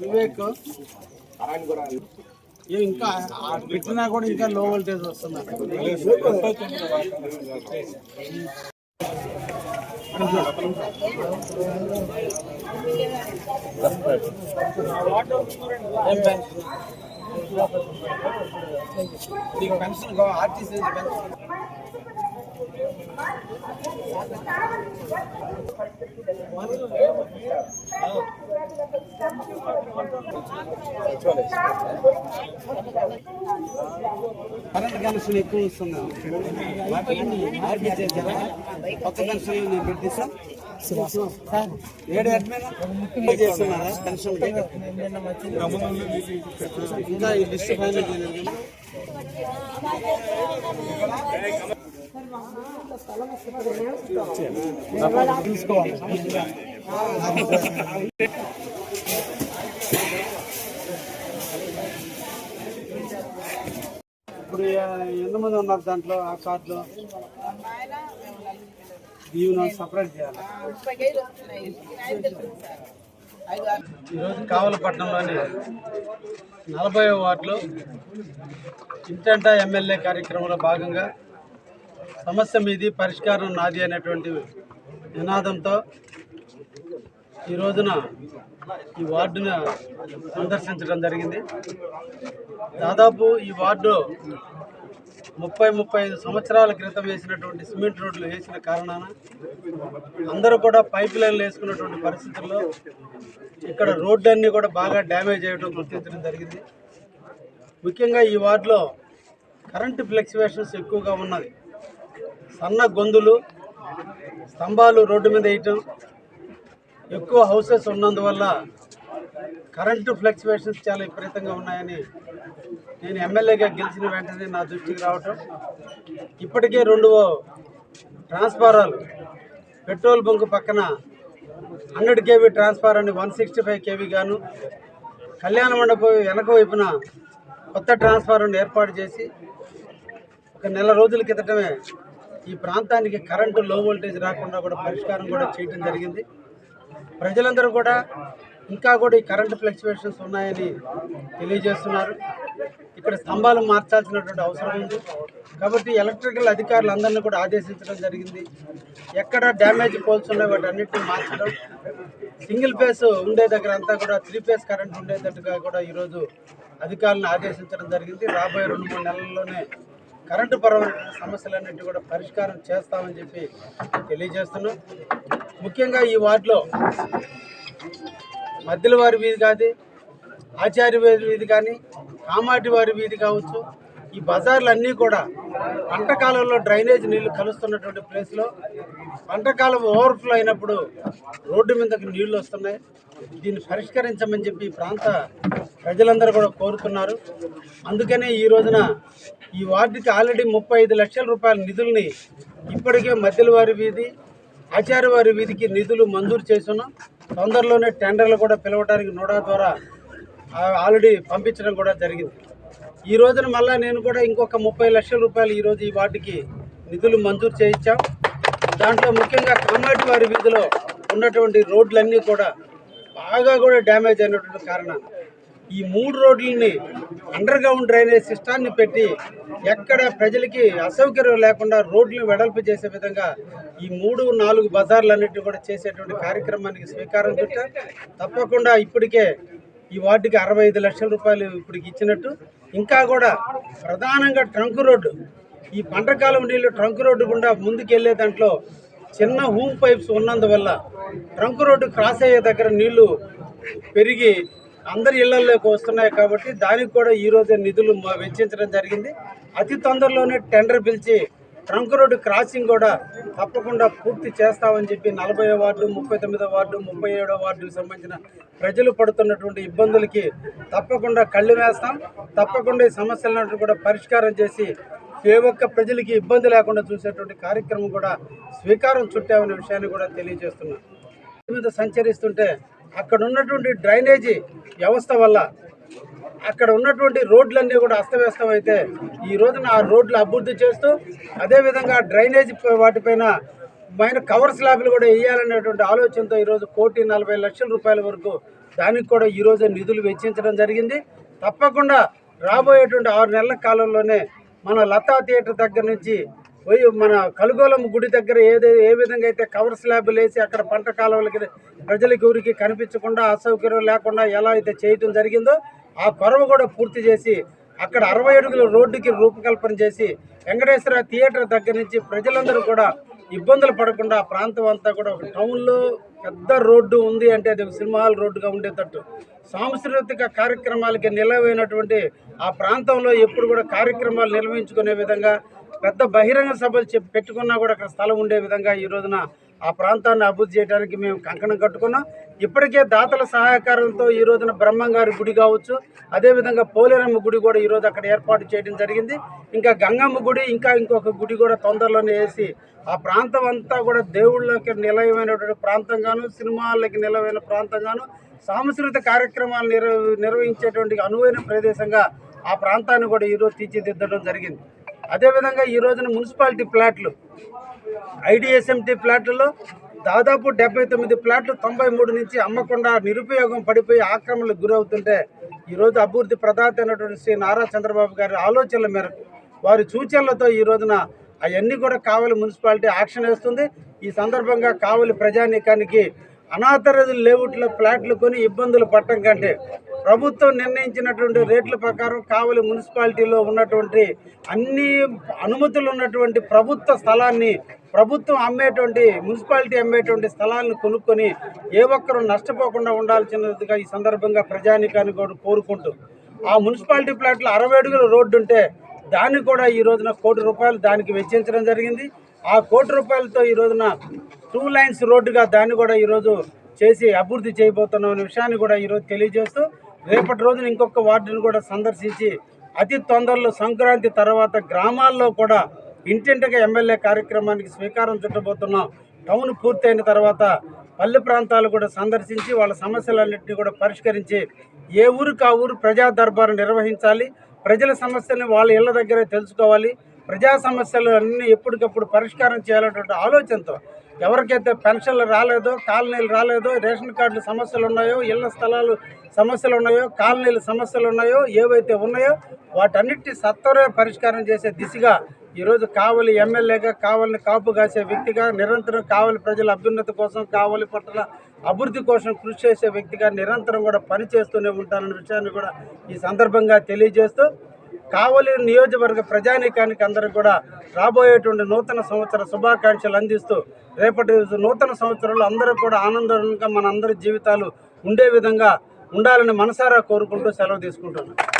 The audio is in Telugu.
వివేక్ ఏ ఇంకా ఆ పెట్టినా కూడా ఇంకా లో వోల్టేజ్ వస్తున్నారు ఏం పెన్షన్ నీకు పెన్షన్ ఆర్టీసీ పెన్షన్ కనెక్షన్ ఎక్కువ జరా కొత్త కనెక్షన్ నేను పెట్టిస్తా? ఏడు అడ్మిన్ చేస్తున్నారా? కనెక్షన్ ఇంకా ఈ లిస్ట్ ఫైనల్ చేయలేదు కదా? ఇప్పుడు ఎంతమంది ఉన్నారు దాంట్లో ఆ కార్డులో? దీవెన సపరేట్ చేయాలి? ఈరోజు కావలపట్నంలోని నలభై వార్డులో ఇంటంట ఎమ్మెల్యే కార్యక్రమంలో భాగంగా సమస్య మీది పరిష్కారం నాది అనేటువంటి నినాదంతో ఈ రోజున ఈ వార్డును సందర్శించడం జరిగింది. దాదాపు ఈ వార్డు ముప్పై ముప్పై ఐదు సంవత్సరాల క్రితం వేసినటువంటి సిమెంట్ రోడ్లు వేసిన కారణాన అందరూ కూడా పైప్ లైన్లు వేసుకున్నటువంటి పరిస్థితుల్లో ఇక్కడ రోడ్లన్నీ కూడా బాగా డ్యామేజ్ అయ్యడం గుర్తించడం జరిగింది. ముఖ్యంగా ఈ వార్డులో కరెంటు ఫ్లెక్సివేషన్స్ ఎక్కువగా ఉన్నది. సన్న గొంతులు స్తంభాలు రోడ్డు మీద వేయటం ఎక్కువ హౌసెస్ ఉన్నందువల్ల కరెంటు ఫ్లక్చువేషన్స్ చాలా విపరీతంగా ఉన్నాయని నేను ఎమ్మెల్యేగా గెలిచిన వెంటనే నా దృష్టికి రావటం. ఇప్పటికే రెండు ట్రాన్స్ఫారాలు. పెట్రోల్ బంక్ పక్కన హండ్రెడ్ కేవీ ట్రాన్స్ఫారాన్ని వన్ సిక్స్టీ ఫైవ్ కేవీ గాను కళ్యాణ మండపం వెనక వైపున కొత్త ట్రాన్స్ఫారాన్ని ఏర్పాటు చేసి ఒక నెల రోజుల క్రితమే ఈ ప్రాంతానికి కరెంటు లో వోల్టేజ్ రాకుండా కూడా పరిష్కారం కూడా చేయడం జరిగింది. ప్రజలందరూ కూడా ఇంకా కూడా ఈ కరెంటు ఫ్లక్చువేషన్స్ ఉన్నాయని తెలియజేస్తున్నారు. ఇక్కడ స్తంభాలు మార్చాల్సినటువంటి అవసరం ఉంది. కాబట్టి ఎలక్ట్రికల్ అధికారులు అందరినీ కూడా ఆదేశించడం జరిగింది. ఎక్కడ డ్యామేజ్ పోల్స్ వాటి అన్నింటినీ మార్చడం. సింగిల్ ఫేస్ ఉండే దగ్గర అంతా కూడా త్రీ ఫేస్ కరెంట్ ఉండేటట్టుగా కూడా ఈరోజు అధికారులను ఆదేశించడం జరిగింది. రాబోయే రెండు మూడు నెలల్లోనే కరెంటు పరమైన సమస్యలన్నింటి కూడా పరిష్కారం చేస్తామని చెప్పి తెలియజేస్తున్నాం. ముఖ్యంగా ఈ వార్డులో మధ్యల వారి వీధి కాదు ఆచార్య వీధి కానీ కామాటి వారి వీధి కావచ్చు ఈ బజార్లు అన్నీ కూడా పంటకాలంలో డ్రైనేజ్ నీళ్ళు కలుస్తున్నటువంటి ప్లేస్లో పంటకాలం ఓవర్ఫ్లో అయినప్పుడు రోడ్డు మీదకి నీళ్ళు వస్తున్నాయి. దీన్ని పరిష్కరించమని చెప్పి ప్రాంత ప్రజలందరూ కూడా కోరుతున్నారు. అందుకనే ఈ రోజున ఈ వార్డుకి ఆల్రెడీ ముప్పై ఐదు లక్షల రూపాయల నిధుల్ని ఇప్పటికే మధ్యల వారి వీధి ఆచార్యవారి వీధికి నిధులు మంజూరు చేస్తున్నాం. తొందరలోనే టెండర్లు కూడా పిలవడానికి నోడా ద్వారా ఆల్రెడీ పంపించడం కూడా జరిగింది. ఈ రోజున మళ్ళా నేను కూడా ఇంకొక ముప్పై లక్షల రూపాయలు ఈరోజు ఈ వార్డుకి నిధులు మంజూరు చేయించాం. దాంట్లో ముఖ్యంగా కామాటి వారి వీధిలో ఉన్నటువంటి రోడ్లన్నీ కూడా బాగా కూడా డ్యామేజ్ అయినటువంటి కారణం. ఈ మూడు రోడ్లని అండర్ గ్రౌండ్ డ్రైనేజ్ సిస్టాన్ని పెట్టి ఎక్కడ ప్రజలకి అసౌకర్యం లేకుండా రోడ్లను వెడల్పు చేసే విధంగా ఈ మూడు నాలుగు బజార్లన్నింటినీ కూడా చేసేటువంటి కార్యక్రమానికి స్వీకారం చుట్టా తప్పకుండా ఇప్పటికే ఈ వార్డుకి అరవై ఐదు లక్షల రూపాయలు ఇప్పటికి ఇచ్చినట్టు. ఇంకా కూడా ప్రధానంగా ట్రంక్ రోడ్డు. ఈ పంటకాలం నీళ్ళు ట్రంక్ రోడ్డు గుండా ముందుకెళ్ళే దాంట్లో చిన్న హూమ్ పైప్స్ ఉన్నందువల్ల ట్రంక్ రోడ్డు క్రాస్ అయ్యే దగ్గర నీళ్ళు పెరిగి అందరి ఇళ్ళలోకి వస్తున్నాయి కాబట్టి దానికి కూడా ఈ రోజే నిధులు వెచ్చించడం జరిగింది. అతి తొందరలోనే టెండర్ పిలిచి ట్రంక్ రోడ్డు క్రాసింగ్ కూడా తప్పకుండా పూర్తి చేస్తామని చెప్పి నలభై వార్డు ముప్పై తొమ్మిదో వార్డు ముప్పై ఏడో వార్డుకు సంబంధించిన ప్రజలు పడుతున్నటువంటి ఇబ్బందులకి తప్పకుండా కళ్ళు వేస్తాం. తప్పకుండా ఈ సమస్యలను కూడా పరిష్కారం చేసి ఏ ఒక్క ప్రజలకి ఇబ్బంది లేకుండా చూసేటువంటి కార్యక్రమం కూడా స్వీకారం చుట్టామనే విషయాన్ని కూడా తెలియజేస్తున్నాం. మీద సంచరిస్తుంటే అక్కడ ఉన్నటువంటి డ్రైనేజీ వ్యవస్థ వల్ల అక్కడ ఉన్నటువంటి రోడ్లన్నీ కూడా అస్తవ్యస్తం అయితే ఈ రోజున ఆ రోడ్లు అభివృద్ధి చేస్తూ అదేవిధంగా డ్రైనేజ్ వాటిపైన పైన కవర్ స్లాబ్లు కూడా వేయాలనేటువంటి ఆలోచనతో ఈరోజు కోటి నలభై లక్షల రూపాయల వరకు దానికి కూడా ఈరోజు నిధులు వెచ్చించడం జరిగింది. తప్పకుండా రాబోయేటువంటి ఆరు నెలల కాలంలోనే మన లతా థియేటర్ దగ్గర నుంచి పోయి మన కలుగోలం గుడి దగ్గర ఏదే ఏ విధంగా అయితే కవర్ స్లాబ్లు వేసి అక్కడ పంట కాలువలకి ప్రజలకి ఊరికి కనిపించకుండా అసౌకర్యం లేకుండా ఎలా అయితే చేయటం జరిగిందో ఆ కొరవ కూడా పూర్తి చేసి అక్కడ అరవై అడుగుల రోడ్డుకి రూపకల్పన చేసి వెంకటేశ్వర థియేటర్ దగ్గర నుంచి ప్రజలందరూ కూడా ఇబ్బందులు పడకుండా ఆ ప్రాంతం అంతా కూడా ఒక టౌన్లో పెద్ద రోడ్డు ఉంది అంటే అది ఒక సినిమా హాల్ రోడ్డుగా ఉండేటట్టు. సాంస్కృతిక కార్యక్రమాలకి నిలవైనటువంటి ఆ ప్రాంతంలో ఎప్పుడు కూడా కార్యక్రమాలు నిర్వహించుకునే విధంగా పెద్ద బహిరంగ సభలు చెప్పి పెట్టుకున్నా కూడా అక్కడ స్థలం ఉండే విధంగా ఈ రోజున ఆ ప్రాంతాన్ని అభివృద్ధి చేయడానికి మేము కంకణం కట్టుకున్నాం. ఇప్పటికే దాతల సహకారంతో ఈ రోజున బ్రహ్మంగారి గుడి కావచ్చు అదేవిధంగా పోలేరమ్మ గుడి కూడా ఈరోజు అక్కడ ఏర్పాటు చేయడం జరిగింది. ఇంకా గంగమ్మ గుడి ఇంకా ఇంకొక గుడి కూడా తొందరలోనే వేసి ఆ ప్రాంతం అంతా కూడా దేవుళ్ళకి నిలయమైనటువంటి ప్రాంతంగాను సినిమాలకి నిలవైన ప్రాంతంగాను సాంస్కృతిక కార్యక్రమాలు నిర్వ నిర్వహించేటువంటి అనువైన ప్రదేశంగా ఆ ప్రాంతాన్ని కూడా ఈరోజు తీర్చిదిద్దడం జరిగింది. అదేవిధంగా ఈ రోజున మున్సిపాలిటీ ప్లాట్లు ఐడిఎస్ఎంటీ ప్లాట్లలో దాదాపు డెబ్బై తొమ్మిది ప్లాట్లు తొంభై మూడు నుంచి అమ్మకుండా నిరుపయోగం పడిపోయి ఆక్రమణలకు గురవుతుంటే ఈరోజు అభివృద్ధి ప్రదాత అయినటువంటి శ్రీ నారా చంద్రబాబు గారి ఆలోచనల మేరకు వారి సూచనలతో ఈ రోజున అవన్నీ కూడా కావలి మున్సిపాలిటీ యాక్షన్ వేస్తుంది. ఈ సందర్భంగా కావలి ప్రజానీకానికి అనాథరదు లేఅవుట్లో ఫ్లాట్లు కొని ఇబ్బందులు పట్టడం కంటే ప్రభుత్వం నిర్ణయించినటువంటి రేట్ల ప్రకారం కావలి మున్సిపాలిటీలో ఉన్నటువంటి అన్ని అనుమతులు ఉన్నటువంటి ప్రభుత్వ స్థలాన్ని ప్రభుత్వం అమ్మేటువంటి మున్సిపాలిటీ అమ్మేటువంటి స్థలాలను కొనుక్కొని ఏ ఒక్కరూ నష్టపోకుండా ఉండాల్సినదిగా ఈ సందర్భంగా ప్రజానికాన్ని కూడా కోరుకుంటూ ఆ మున్సిపాలిటీ ప్లాట్లో అరవై అడుగుల రోడ్డు ఉంటే దాన్ని కూడా ఈ రోజున కోటి రూపాయలు దానికి వెచ్చించడం జరిగింది. ఆ కోటి రూపాయలతో ఈ రోజున టూ లైన్స్ రోడ్డుగా దాన్ని కూడా ఈరోజు చేసి అభివృద్ధి చేయబోతున్నాం అనే విషయాన్ని కూడా ఈరోజు తెలియజేస్తూ రేపటి రోజున ఇంకొక వార్డును కూడా సందర్శించి అతి తొందరలో సంక్రాంతి తర్వాత గ్రామాల్లో కూడా ఇంటింటికి ఎమ్మెల్యే కార్యక్రమానికి స్వీకారం చుట్టబోతున్నాం టౌన్ పూర్తయిన తర్వాత పల్లె ప్రాంతాలు కూడా సందర్శించి వాళ్ళ సమస్యలన్నింటినీ కూడా పరిష్కరించి ఏ ఊరికి ఆ ఊరు ప్రజా దర్బారు నిర్వహించాలి. ప్రజల సమస్యల్ని వాళ్ళ ఇళ్ళ దగ్గరే తెలుసుకోవాలి. ప్రజా సమస్యలు అన్నీ ఎప్పటికప్పుడు పరిష్కారం చేయాలనేటువంటి ఆలోచనతో ఎవరికైతే పెన్షన్లు రాలేదో కాలనీలు రాలేదో రేషన్ కార్డులు సమస్యలు ఉన్నాయో ఇళ్ళ స్థలాలు సమస్యలు ఉన్నాయో కాలనీల సమస్యలు ఉన్నాయో ఏవైతే ఉన్నాయో వాటన్నిటి సత్వర పరిష్కారం చేసే దిశగా ఈరోజు కావలి ఎమ్మెల్యేగా కావలిని కాపు కాసే వ్యక్తిగా నిరంతరం కావలి ప్రజల అభ్యున్నతి కోసం కావలి పట్టణ అభివృద్ధి కోసం కృషి చేసే వ్యక్తిగా నిరంతరం కూడా పనిచేస్తూనే ఉంటానన్న విషయాన్ని కూడా ఈ సందర్భంగా తెలియజేస్తూ కావలి నియోజకవర్గ ప్రజానీకానికి అందరూ కూడా రాబోయేటువంటి నూతన సంవత్సర శుభాకాంక్షలు అందిస్తూ రేపటి నూతన సంవత్సరంలో అందరూ కూడా ఆనందంగా మన అందరి జీవితాలు ఉండే విధంగా ఉండాలని మనసారా కోరుకుంటూ సెలవు తీసుకుంటున్నాను.